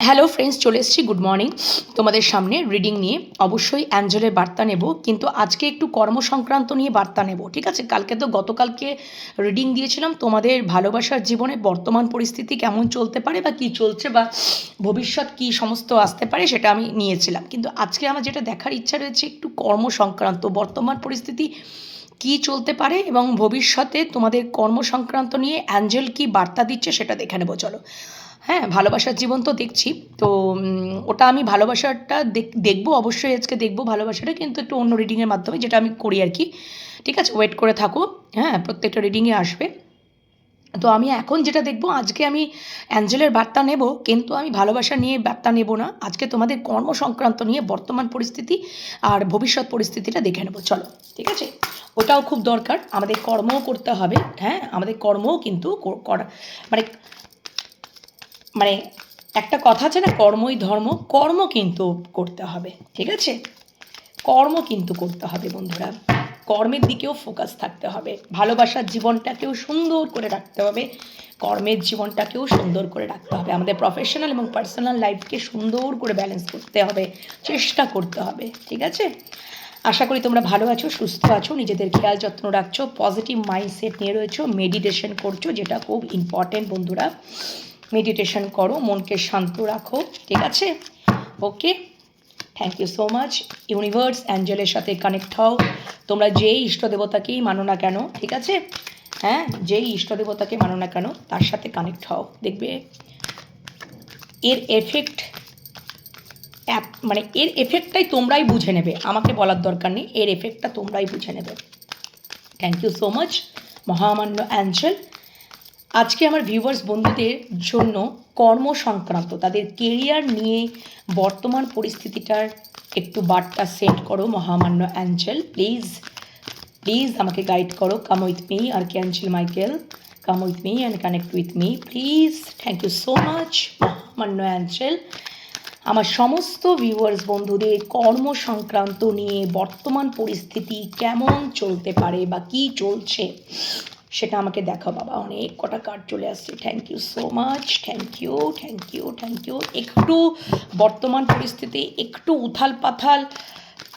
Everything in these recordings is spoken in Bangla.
হ্যালো ফ্রেন্ডস চলে এসেছি গুড মর্নিং তোমাদের সামনে রিডিং নিয়ে। অবশ্যই অ্যাঞ্জেলের বার্তা নেব, কিন্তু আজকে একটু কর্ম সংক্রান্ত নিয়ে বার্তা নেব, ঠিক আছে? কালকে তো গতকালকে রিডিং দিয়েছিলাম। তোমাদের ভালোবাসার জীবনে বর্তমান পরিস্থিতি কেমন চলতে পারে বা কী চলছে বা ভবিষ্যৎ কী সমস্ত আসতে পারে সেটা আমি নিয়েছিলাম। কিন্তু আজকে আমার যেটা দেখার ইচ্ছা রয়েছে একটু কর্ম সংক্রান্ত বর্তমান পরিস্থিতি কী চলতে পারে এবং ভবিষ্যতে তোমাদের কর্ম সংক্রান্ত নিয়ে অ্যাঞ্জেল কি বার্তা দিচ্ছে সেটা দেখে নেব, চলো। হ্যাঁ ভালোবাসার জীবন তো দেখছি। তো ওটা আমি ভালোবাসাটা দেখ- দেখব, অবশ্যই আজকে দেখব ভালোবাসাটা, কিন্তু একটু অন্য রিডিংয়ের মাধ্যমে, যেটা আমি করি আর কি। ঠিক আছে ওয়েট করে থাকো। হ্যাঁ প্রত্যেকটা রিডিংয়ে আসবে। তো আমি এখন যেটা দেখব, আজকে আমি অ্যাঞ্জেলের বার্তা নেব, কিন্তু আমি ভালোবাসা নিয়ে বার্তা নেব না। আজকে তোমাদের কর্ম সংক্রান্ত নিয়ে বর্তমান পরিস্থিতি আর ভবিষ্যৎ পরিস্থিতিটা দেখে নেব। চলো, ঠিক আছে? ওটাও খুব দরকার। আমাদের কর্মও করতে হবে হ্যাঁ? আমাদের কর্মও কিন্তু করা মানে মানে একটা কথা আছে না, কর্মই ধর্ম, কর্ম কিন্তু করতে হবে, ঠিক আছে? কর্ম কিন্তু করতে হবে বন্ধুরা। কর্মের দিকেও ফোকাস থাকতে হবে। ভালোবাসার জীবনটাকেও সুন্দর করে রাখতে হবে। কর্মের জীবনটাকেও সুন্দর করে রাখতে হবে। আমাদের প্রফেশনাল এবং পার্সোনাল লাইফকে সুন্দর করে ব্যালেন্স করতে হবে, চেষ্টা করতে হবে, ঠিক আছে? আশা করি তোমরা ভালো আছো, সুস্থ আছো, নিজেদের খেয়াল যত্ন রাখছো পজিটিভ মাইন্ডসেট নিয়ে রয়েছো মেডিটেশন করছ, যেটা খুব ইম্পর্টেন্ট বন্ধুরা। মেডিটেশন করো, মনকে শান্ত রাখো, ঠিক আছে? Okay thank you so much universe অ্যাঞ্জেলের সাথে কানেক্ট হও। তোমরা যেই ইষ্ট দেবতাকেই মানো না কেন, ঠিক আছে? হ্যাঁ যেই ইষ্ট দেবতাকে মানো না কেন, তার সাথে কানেক্ট হও। দেখবে, এর এফেক্ট মানে এর এফেক্টটাই তোমরাই বুঝে নেবে। আমাকে বলার দরকার নেই, এর এফেক্টটা তোমরাই বুঝে নেবে। থ্যাংক ইউ সো মাচ মহামান্য অ্যাঞ্জেল। আজকে আমার ভিউয়ার্স বন্ধুদের জন্য কর্ম সংক্রান্ত তাদের কেরিয়ার নিয়ে বর্তমান পরিস্থিতিটার একটু বার্তা সেট করো, মহামান্য অ্যাঞ্জেল। প্লিজ প্লিজ আমাকে গাইড করো। কাম উইথ মি আর কি angel Michael come with me and connect with me please thank you so much মহামান্য অ্যাঞ্জেল। আমার সমস্ত ভিউয়ার্স বন্ধুদের কর্ম সংক্রান্ত নিয়ে বর্তমান পরিস্থিতি কেমন চলতে পারে বা কী চলছে? সেটা আমাকে দেখো বাবা। অনেক কটা কার্ড চলে আসছে। Thank you so much thank you thank you thank you একটু বর্তমান পরিস্থিতি, একটু উথাল পাথাল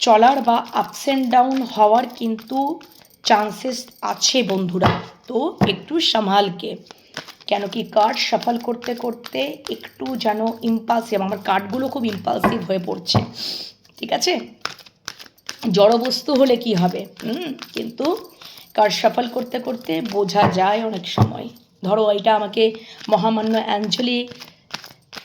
চলার বা আপস অ্যান্ড ডাউন হওয়ার কিন্তু চান্সেস আছে, বন্ধুরা। তো একটু সামালকে। কেন কি কার্ড সাফল করতে করতে একটু যেন ইম্পালসিভ আমার কার্ডগুলো খুব ইম্পালসিভ হয়ে পড়ছে। ঠিক আছে? জড়বস্তু হলে কি হবে? হুম, কিন্তু কার্ড সাফল করতে করতে বোঝা যায় অনেক সময়। ধরো এটা আমাকে মহামান্য অ্যাঞ্জলি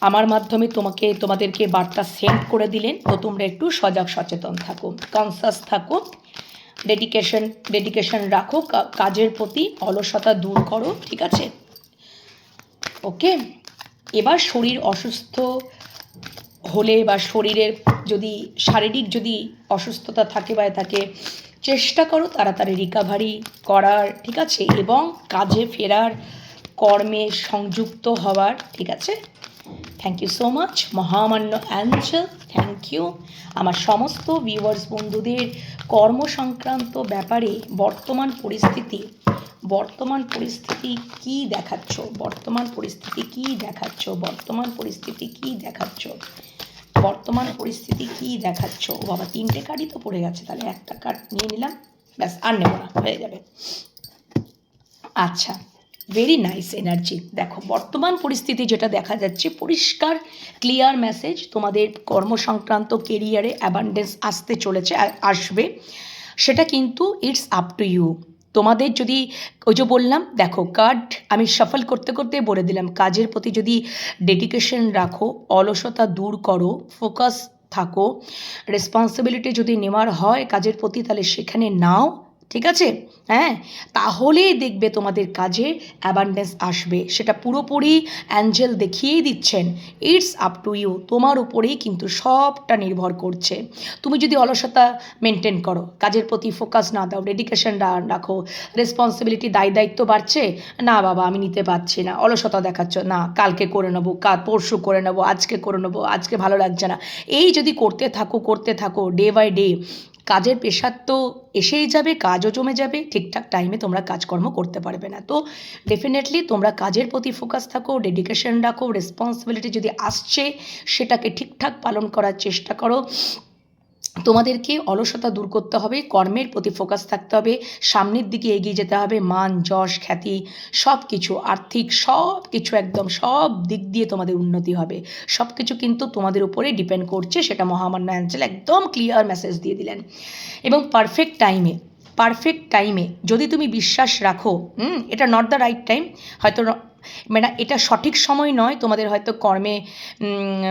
আমার মাধ্যমে তোমাকে, তোমাদেরকে বার্তা সেন্ড করে দিলেন। তো তোমরা একটু সজাগ সচেতন থাকো কনসাস থাকো ডেডিকেশন ডেডিকেশন রাখো কাজের প্রতি অলসতা দূর করো, ঠিক আছে? ওকে? এবার শরীর অসুস্থ হলে বা শরীরের যদি, শারীরিক যদি অসুস্থতা থাকে বা থাকে চেষ্টা করো তাড়াতাড়ি রিকাভারি করার, ঠিক আছে? এবং কাজে ফেরার কর্মে সংযুক্ত হওয়ার, ঠিক আছে? থ্যাংক ইউ সো মাচ মহামান্য অ্যাঞ্জেল থ্যাংক ইউ আমার সমস্ত ভিউয়ার্স বন্ধুদের কর্ম সংক্রান্ত ব্যাপারে বর্তমান পরিস্থিতি বর্তমান পরিস্থিতি কি দেখাচ্ছ? বর্তমান পরিস্থিতি কি দেখাচ্ছ? বর্তমান পরিস্থিতি কি দেখাচ্ছ? বর্তমান পরিস্থিতি কি দেখাচ্ছ? ও বাবা, তিনটে কার্ডই তো পড়ে গেছে, তাহলে একটা কার্ড নিয়ে নিলাম, ব্যাস, আর নেব না, হয়ে যাবে। আচ্ছা ভেরি নাইস এনার্জি দেখো, বর্তমান পরিস্থিতি যেটা দেখা যাচ্ছে, পরিষ্কার ক্লিয়ার মেসেজ তোমাদের কর্মসংক্রান্ত কেরিয়ারে অ্যাবান্ডেন্স আসতে চলেছে আসবে। সেটা কিন্তু ইটস আপ টু ইউ তোমাদের যদি, ওই যে বললাম, দেখো কার্ড আমি সফল করতে করতে বলে দিলাম। কাজের প্রতি যদি ডেডিকেশন রাখো, অলসতা দূর করো ফোকাস থাকো রেসপন্সিবিলিটি যদি নেওয়ার হয় কাজের প্রতি, তাহলে সেখানে নাও। ঠিক আছে? হ্যাঁ? তাহলেই দেখবে তোমাদের কাজে অ্যাবান্ডেন্স আসবে। সেটা পুরোপুরি অ্যাঞ্জেল দেখিয়েই দিচ্ছেন। ইটস আপ টু ইউ তোমার উপরেই কিন্তু সবটা নির্ভর করছে। তুমি যদি অলসতা মেনটেন করো, কাজের প্রতি ফোকাস না দাও ডেডিকেশন রাখো রেসপন্সিবিলিটি দায় দায়িত্ব বাড়ছে, না বাবা, আমি নিতে পারছি না। অলসতা দেখাচ্ছ, না, কালকে করে নেব, কাল, পরশু করে নেব, আজকে করে নেব, আজকে ভালো লাগছে না। এই যদি করতে থাকো করতে থাকো ডে বাই ডে কাজের পেশার তো এসেই যাবে, কাজও জমে যাবে, ঠিকঠাক টাইমে তোমরা কাজকর্ম করতে পারবে না। তো ডেফিনেটলি তোমরা কাজের প্রতি ফোকাস থাকো ডেডিকেশন রাখো রেসপন্সিবিলিটি যদি আসছে, সেটাকে ঠিকঠাক পালন করার চেষ্টা করো। তোমাদেরকে অলসতা দূর করতে হবে, কর্মের প্রতি ফোকাস থাকতে হবে, সামনের দিকে এগিয়ে যেতে হবে, মান, যশ, খ্যাতি সব কিছু আর্থিক সব কিছু একদম সব দিক দিয়ে তোমাদের উন্নতি হবে। সব কিছু কিন্তু তোমাদের উপরে ডিপেন্ড করছে, সেটা মহামান্য অ্যাঞ্চেল একদম ক্লিয়ার মেসেজ দিয়ে দিলেন। এবং পারফেক্ট টাইমে পারফেক্ট টাইমে যদি তুমি বিশ্বাস রাখো এটা নট দ্য রাইট টাইম হয়তো মানে এটা সঠিক সময় নয়, তোমাদের হয়তো কর্মে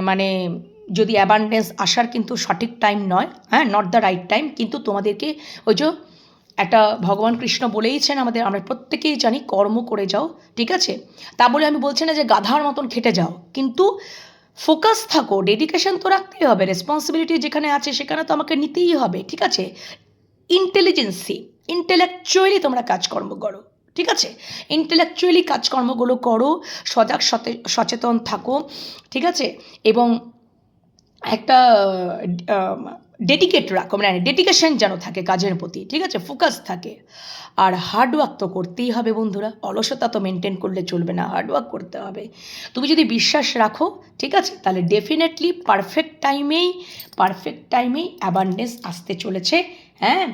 মানে যদি অ্যাবান্ডেন্স আসার কিন্তু সঠিক টাইম নয় হ্যাঁ নট দ্য রাইট টাইম কিন্তু তোমাদেরকে ওই যে একটা ভগবান কৃষ্ণ বলেইছেন আমাদের, আমরা প্রত্যেকেই জানি কর্ম করে যাও, ঠিক আছে? তা বলে আমি বলছি না যে গাধার মতন খেটে যাও, কিন্তু ফোকাস থাকো ডেডিকেশন তো রাখতেই হবে রেসপন্সিবিলিটি যেখানে আছে সেখানে তো আমাকে নিতেই হবে, ঠিক আছে? ইন্টেলিজেন্সি ইন্টেলেকচুয়ালি তোমরা কাজকর্ম করো, ঠিক আছে? ইন্টেলেকচুয়ালি কাজকর্মগুলো করো, সজাগ সচেতন থাকো, ঠিক আছে? এবং একটা ডেডিকেট রাখো মানে ডেডিকেশন যেন থাকে কাজের প্রতি, ঠিক আছে? ফোকাস থাকে। আর হার্ডওয়ার্ক তো করতেই হবে বন্ধুরা। অলসতা তো মেনটেন করলে চলবে না হার্ডওয়ার্ক করতে হবে। তুমি যদি বিশ্বাস রাখো, ঠিক আছে? তাহলে ডেফিনেটলি পারফেক্ট টাইমেই পারফেক্ট টাইমেই অ্যাবান্ডেন্স আসতে চলেছে হ্যাঁ?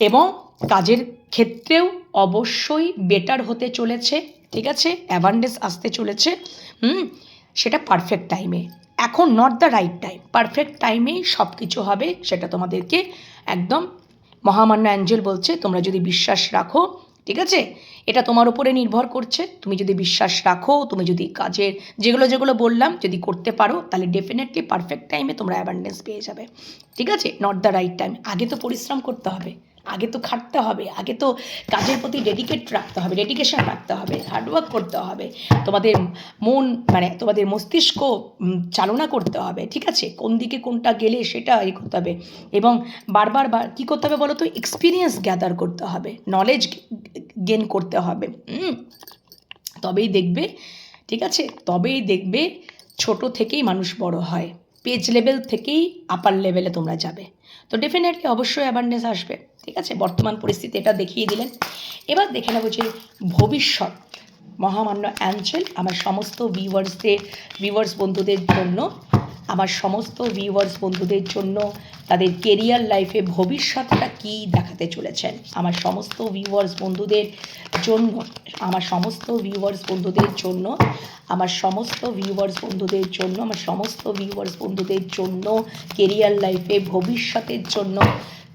এবং কাজের ক্ষেত্রেও অবশ্যই বেটার হতে চলেছে, ঠিক আছে? অ্যাবান্ডেন্স আসতে চলেছে, হুম? সেটা পারফেক্ট টাইমে এখন not the right time perfect টাইমেই সব কিছু হবে, সেটা তোমাদেরকে একদম মহামান্য অ্যাঞ্জেল বলছে, তোমরা যদি বিশ্বাস রাখো, ঠিক আছে? এটা তোমার উপরে নির্ভর করছে, তুমি যদি বিশ্বাস রাখো, তুমি যদি কাজের যেগুলো যেগুলো বললাম, যদি করতে পারো, তাহলে ডেফিনেটলি পারফেক্ট টাইমে তোমরা অ্যাবান্ডেন্স পেয়ে যাবে, ঠিক আছে? নট দ্য রাইট টাইম আগে তো পরিশ্রম করতে হবে। আগে তো খাটতে হবে, আগে তো কাজের প্রতি ডেডিকেট রাখতে হবে ডেডিকেশন রাখতে হবে হার্ডওয়ার্ক করতে হবে, তোমাদের মন মানে তোমাদের মস্তিষ্ক চালনা করতে হবে, ঠিক আছে? কোন দিকে কোনটা গেলে সেটা ইয়ে করতে হবে এবং বারবার বার কী করতে হবে বলো তো? এক্সপিরিয়েন্স গ্যাদার করতে হবে নলেজ গেন করতে হবে তবেই দেখবে, ঠিক আছে? তবেই দেখবে ছোট থেকেই মানুষ বড় হয়। পেজ লেভেল থেকেই আপার লেভেলে তোমরা যাবে। তো ডেফিনেটলি অবশ্যই অ্যাবান্ডেন্স আসবে, ঠিক আছে? বর্তমান পরিস্থিতি এটা দেখিয়ে দিলেন। এবার দেখে নেব যে ভবিষ্যৎ, মহামান্য অ্যাঞ্চেল আমার সমস্ত ভিউয়ার্সদের ভিউয়ার্স বন্ধুদের জন্য আমার সমস্ত ভিউয়ার্স বন্ধুদের জন্য তাদের কেরিয়ার লাইফে ভবিষ্যৎটা কী দেখাতে চলেছেন? আমার সমস্ত ভিউয়ার্স বন্ধুদের জন্য, আমার সমস্ত ভিউয়ার্স বন্ধুদের জন্য, আমার সমস্ত ভিউয়ার্স বন্ধুদের জন্য, আমার সমস্ত ভিউয়ার্স বন্ধুদের জন্য কেরিয়ার লাইফে ভবিষ্যতের জন্য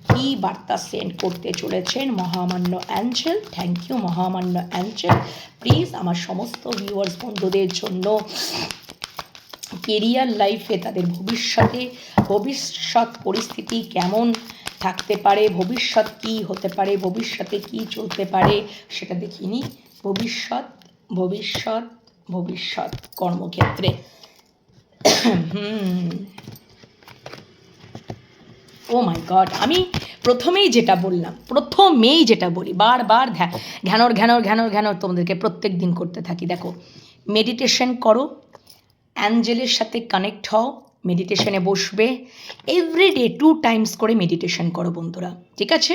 কী বার্তা সেন্ড করতে চলেছেন মহামান্য অ্যাঞ্জেল থ্যাংক ইউ মহামান্য অ্যাঞ্জেল প্লিজ আমার সমস্ত ভিউয়ার্স বন্ধুদের জন্য কেরিয়ার লাইফে তাদের ভবিষ্যতে, ভবিষ্যৎ পরিস্থিতি কেমন থাকতে পারে, ভবিষ্যৎ কি হতে পারে, ভবিষ্যতে কি চলতে পারে, সেটা দেখিনি ভবিষ্যৎ ভবিষ্যৎ ভবিষ্যৎ কর্মক্ষেত্রে। ও মাই গড আমি প্রথমেই যেটা বললাম, প্রথমেই যেটা বলি, বারবার ঘ্যা- ঘ্যানর ঘ্যানর ঘ্যানর ঘ্যানর তোমাদেরকে প্রত্যেক দিন করতে থাকি। দেখো মেডিটেশন করো অ্যাঞ্জেলের সাথে কানেক্ট হও মেডিটেশনে বসবে। এভরিডে টু টাইমস করে মেডিটেশন করো বন্ধুরা, ঠিক আছে?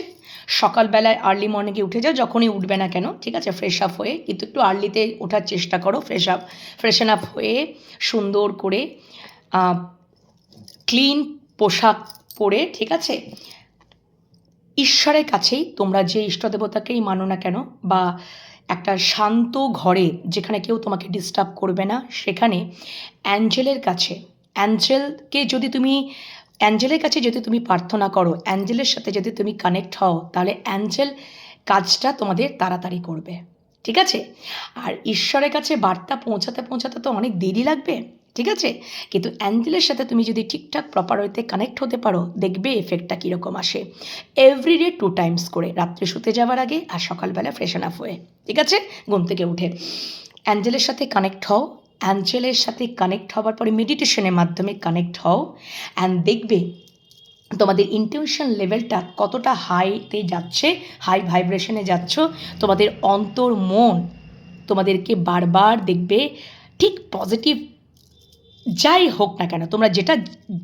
সকালবেলায় আর্লি মর্নিংয়ে উঠে যাও, যখনই উঠবে না কেন, ঠিক আছে? ফ্রেশ আপ হয়ে, কিন্তু একটু আর্লিতে ওঠার চেষ্টা করো ফ্রেশ আপ ফ্রেশন আপ হয়ে সুন্দর করে ক্লিন পোশাক পরে, ঠিক আছে? ঈশ্বরের কাছেই তোমরা যে ইষ্টদেবতাকেই মানো না কেন, বা একটা শান্ত ঘরে যেখানে কেউ তোমাকে ডিস্টার্ব করবে না, সেখানে অ্যাঞ্জেলের কাছে। অ্যাঞ্জেলকে যদি তুমি, অ্যাঞ্জেলের কাছে যদি তুমি প্রার্থনা করো, অ্যাঞ্জেলের সাথে যদি তুমি কানেক্ট হও, তাহলে অ্যাঞ্জেল কাজটা তোমাদের তাড়াতাড়ি করবে। ঠিক আছে? আর ঈশ্বরের কাছে বার্তা পৌঁছাতে পৌঁছাতে তো অনেক দেরি লাগবে। ঠিক আছে? কিন্তু অ্যাঞ্জেলের সাথে তুমি যদি ঠিকঠাক প্রপার ওয়েতে কানেক্ট হতে পারো, দেখবে এফেক্টটা কীরকম আসে। এভরিডে টু টাইমস করে, রাত্রে শুতে যাওয়ার আগে আর সকালবেলা ফ্রেশন আপ হয়ে। ঠিক আছে? ঘুম থেকে উঠে। অ্যাঞ্জেলের সাথে কানেক্ট হও। অ্যাঞ্জেলের সাথে কানেক্ট হওয়ার পরে মেডিটেশনের মাধ্যমে কানেক্ট হও। অ্যান্ড দেখবে তোমাদের ইন্টিউশন লেভেলটা কতটা হাইতে যাচ্ছে হাই ভাইব্রেশনে যাচ্ছ। তোমাদের অন্তর, মন তোমাদেরকে বারবার দেখবে, ঠিক পজিটিভ যাই হোক না কেন, তোমরা যেটা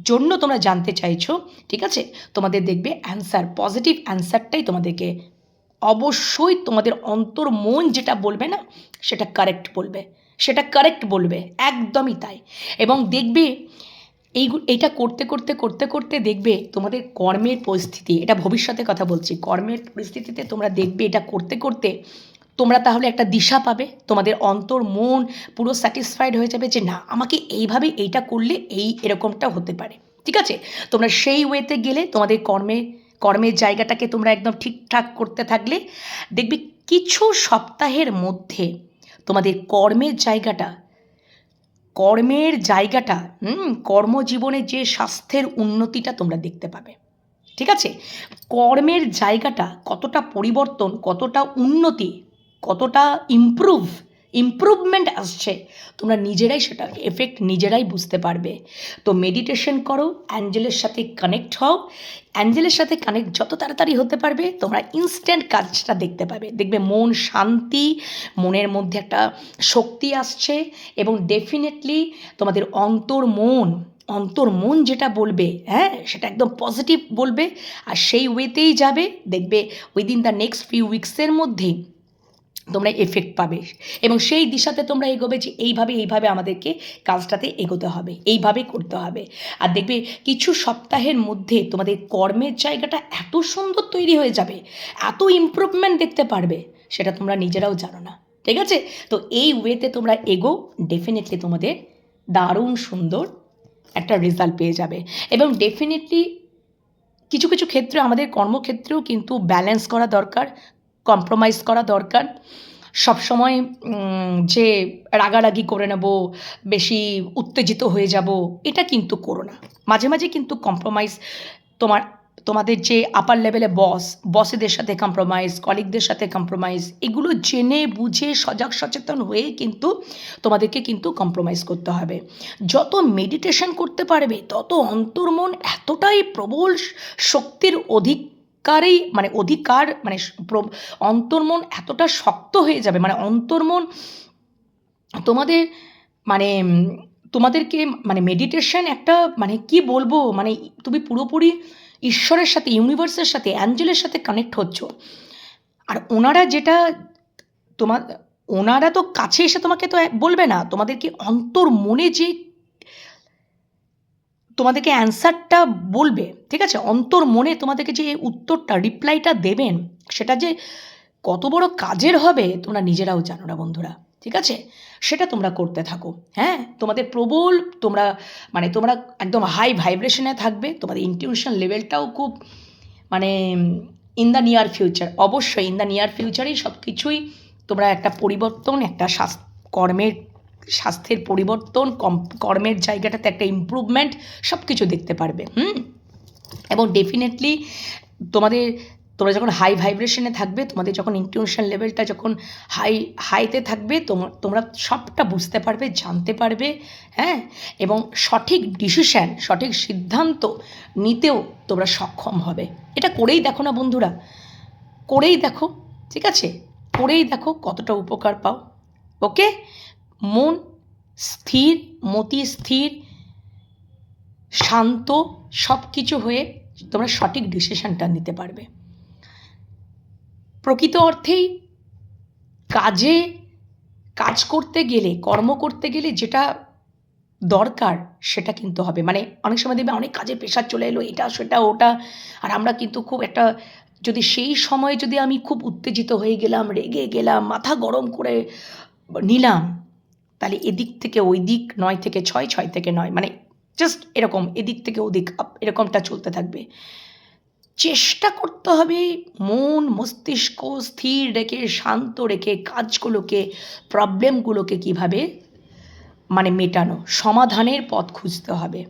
জন্য তোমরা জানতে চাইছো, ঠিক আছে? তোমাদের দেখবে অ্যান্সার পজিটিভ অ্যান্সারটাই তোমাদেরকে অবশ্যই তোমাদের অন্তর মন যেটা বলবে না, সেটা কারেক্ট বলবে। সেটা কারেক্ট বলবে, একদমই তাই। এবং দেখবে, এই এইটা করতে করতে করতে করতে দেখবে তোমাদের কর্মের পরিস্থিতি, এটা ভবিষ্যতে কথা বলছি, কর্মের পরিস্থিতিতে তোমরা দেখবে এটা করতে করতে তোমরা তাহলে একটা দিশা পাবে, তোমাদের অন্তর, মন পুরো স্যাটিসফাইড হয়ে যাবে যে না, আমাকে এইভাবে এইটা করলে এই এরকমটা হতে পারে। ঠিক আছে? তোমরা সেই ওয়েতে গেলে তোমাদের কর্মে, কর্মের জায়গাটাকে তোমরা একদম ঠিকঠাক করতে থাকলে দেখবে কিছু সপ্তাহের মধ্যে তোমাদের কর্মের জায়গাটা কর্মের জায়গাটা কর্মজীবনে যে স্বাস্থ্যের উন্নতিটা তোমরা দেখতে পাবে। ঠিক আছে? কর্মের জায়গাটা কতটা পরিবর্তন, কতটা উন্নতি কতটা ইমপ্রুভ ইমপ্রুভমেন্ট আসছে, তোমরা নিজেরাই সেটা এফেক্ট নিজেরাই বুঝতে পারবে। তো মেডিটেশন করো, অ্যাঞ্জেলের সাথে কানেক্ট হও, অ্যাঞ্জেলের সাথে কানেক্ট যত তাড়াতাড়ি হতে পারবে, তোমরা ইনস্ট্যান্ট কাজটা দেখতে পাবে। দেখবে মন শান্তি, মনের মধ্যে একটা শক্তি আসছে এবং ডেফিনেটলি তোমাদের অন্তর মন অন্তর মন যেটা বলবে হ্যাঁ সেটা একদম পজিটিভ বলবে, আর সেই ওয়েতেই যাবে। দেখবে উইদিন দ্য নেক্সট ফিউ উইকসের মধ্যেই তোমরা এফেক্ট পাবে। এবং সেই দিশাতে তোমরা এগোবে যে এইভাবে এইভাবে আমাদেরকে কাজটাতে এগোতে হবে, এইভাবে করতে হবে। আর দেখবে কিছু সপ্তাহের মধ্যে তোমাদের কর্মের জায়গাটা এত সুন্দর তৈরি হয়ে যাবে, এত ইমপ্রুভমেন্ট দেখতে পারবে, সেটা তোমরা নিজেরাও জানো না। ঠিক আছে? তো এই ওয়েতে তোমরা এগো ডেফিনেটলি তোমাদের দারুণ সুন্দর একটা রেজাল্ট পেয়ে যাবে। এবং ডেফিনেটলি কিছু কিছু ক্ষেত্রে আমাদের কর্মক্ষেত্রেও কিন্তু ব্যালেন্স করা দরকার। কম্প্রোমাইজ করা দরকার। সবসময় যে রাগারাগি করে নেব, বেশি উত্তেজিত হয়ে যাব, এটা কিন্তু করো না। মাঝে মাঝে কিন্তু কম্প্রোমাইজ তোমার, তোমাদের যে আপার লেভেলে বস বসেদের সাথে কম্প্রোমাইজ কলিগদের সাথে কম্প্রোমাইজ এগুলো জেনে বুঝে সজাগ সচেতন হয়ে কিন্তু তোমাদেরকে কিন্তু কম্প্রোমাইজ করতে হবে। যত মেডিটেশন করতে পারবে, তত অন্তর্মন এতটাই প্রবল শক্তির অধিক অধিকারেই মানে অধিকার মানে অন্তর্মন এতটা শক্ত হয়ে যাবে মানে অন্তর্মন তোমাদের মানে তোমাদেরকে মানে মেডিটেশন একটা মানে কি বলব মানে তুমি পুরোপুরি ঈশ্বরের সাথে ইউনিভার্সের সাথে অ্যাঞ্জেলের সাথে কানেক্ট হচ্ছ। আর ওনারা যেটা তোমার ওনারা তো কাছে এসে তোমাকে তো বলবে না, তোমাদেরকে অন্তর মনে যে তোমাদেরকে অ্যান্সারটা বলবে, ঠিক আছে? অন্তর মনে তোমাদেরকে যে উত্তরটা, রিপ্লাইটা দেবেন, সেটা যে কত বড় কাজের হবে, তোমরা নিজেরাও জানো না বন্ধুরা, ঠিক আছে? সেটা তোমরা করতে থাকো হ্যাঁ? তোমাদের প্রবল, তোমরা মানে তোমরা একদম হাই ভাইব্রেশনে থাকবে, তোমাদের ইনটিউশন লেভেলটাও খুব মানে ইন দ্য নিয়ার ফিউচার অবশ্যই ইন দ্য নিয়ার ফিউচারেই সব কিছুই তোমরা একটা পরিবর্তন, একটা কর্মের স্বাস্থ্যের পরিবর্তন কর্মের জায়গাটাতে একটা ইম্প্রুভমেন্ট সব কিছু দেখতে পারবে, হুম? এবং ডেফিনেটলি তোমাদের, তোমরা যখন হাই ভাইব্রেশনে থাকবে, তোমাদের যখন ইনটিউশন লেভেলটা যখন হাই হাইতে থাকবে তোমরা সবটা বুঝতে পারবে, জানতে পারবে হ্যাঁ? এবং সঠিক ডিসিশান সঠিক সিদ্ধান্ত নিতেও তোমরা সক্ষম হবে। এটা করেই দেখো না বন্ধুরা। করেই দেখো, ঠিক আছে? করেই দেখো কতটা উপকার পাও ওকে মন স্থির, মতি স্থির, শান্ত সব কিছু হয়ে তোমরা সঠিক ডিসিশানটা নিতে পারবে। প্রকৃত অর্থেই কাজে, কাজ করতে গেলে, কর্ম করতে গেলে যেটা দরকার সেটা কিন্তু হবে। মানে অনেক সময় দেখবে অনেক কাজে প্রেশার চলে এলো, এটা, সেটা, ওটা, আর আমরা কিন্তু খুব একটা যদি সেই সময় যদি আমি খুব উত্তেজিত হয়ে গেলাম, রেগে গেলাম, মাথা গরম করে নিলাম তাহলে এদিক থেকে ওই দিক নয় থেকে ছয় ছয় থেকে নয় মানে জাস্ট এরকম, এদিক থেকে ওদিক আপ এরকমটা চলতে থাকবে। চেষ্টা করতে হবে মন, মস্তিষ্ক স্থির রেখে, শান্ত রেখে কাজগুলোকে প্রবলেমগুলোকে কীভাবে মানে মেটানো, সমাধানের পথ খুঁজতে হবে।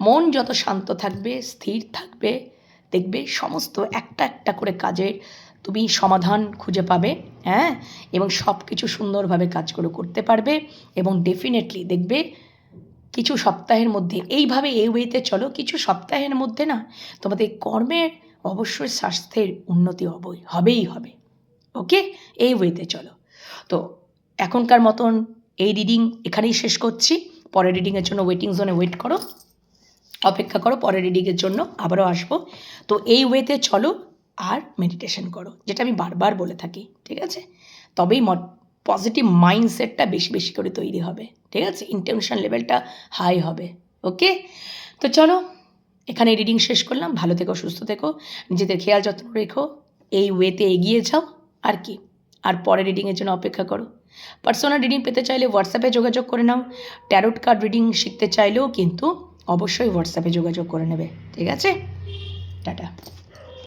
মন যত শান্ত থাকবে, স্থির থাকবে, দেখবে সমস্ত একটা একটা করে কাজের তুমি সমাধান খুঁজে পাবে হ্যাঁ? এবং সব কিছু সুন্দরভাবে কাজগুলো করতে পারবে এবং ডেফিনেটলি দেখবে কিছু সপ্তাহের মধ্যে, এইভাবে এই ওয়েতে চলো, কিছু সপ্তাহের মধ্যে না, তোমাদের কর্মের অবশ্যই স্বাস্থ্যের উন্নতি হবেই হবে ওকে এই ওয়েতে চলো। তো এখনকার মতন এই রিডিং এখানেই শেষ করছি, পরের রিডিংয়ের জন্য ওয়েটিং জোনে ওয়েট করো, অপেক্ষা করো, পরের রিডিংয়ের জন্য আবারও আসব। তো এই ওয়েতে চলো আর মেডিটেশন করো, যেটা আমি বারবার বলে থাকি, ঠিক আছে? তবেই পজিটিভ মাইন্ডসেটটা বেশি বেশি করে তৈরি হবে, ঠিক আছে? ইন্টেনশন লেভেলটা হাই হবে ওকে তো চলো, এখানে রিডিং শেষ করলাম, ভালো থেকো, সুস্থ থেকো, নিজেদের খেয়াল যত্ন রেখো, এই ওয়েতে এগিয়ে যাও, আর কি? আর পরে রিডিংয়ের জন্য অপেক্ষা করো। পার্সোনাল রিডিং পেতে চাইলে হোয়াটসঅ্যাপে যোগাযোগ করে নাও ট্যারোট কার্ড রিডিং শিখতে চাইলেও কিন্তু অবশ্যই হোয়াটসঅ্যাপে যোগাযোগ করে নেবে, ঠিক আছে? টাটা।